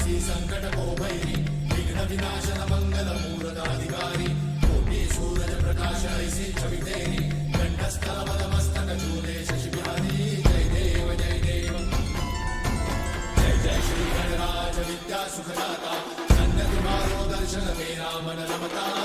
నాశి సంకట కోభైరి విఘ్న వినాశన మంగళ మూలకాధికారి కోటి సూరజ ప్రకాశ ఐసి చవితేరి గండస్థల పదమస్తక చూలే శశిభారి జయ దేవ జయ దేవ జయ జయ శ్రీ గణరాజ విద్యా సుఖదాత సన్నతి మాలో దర్శన మేరా మన రమతా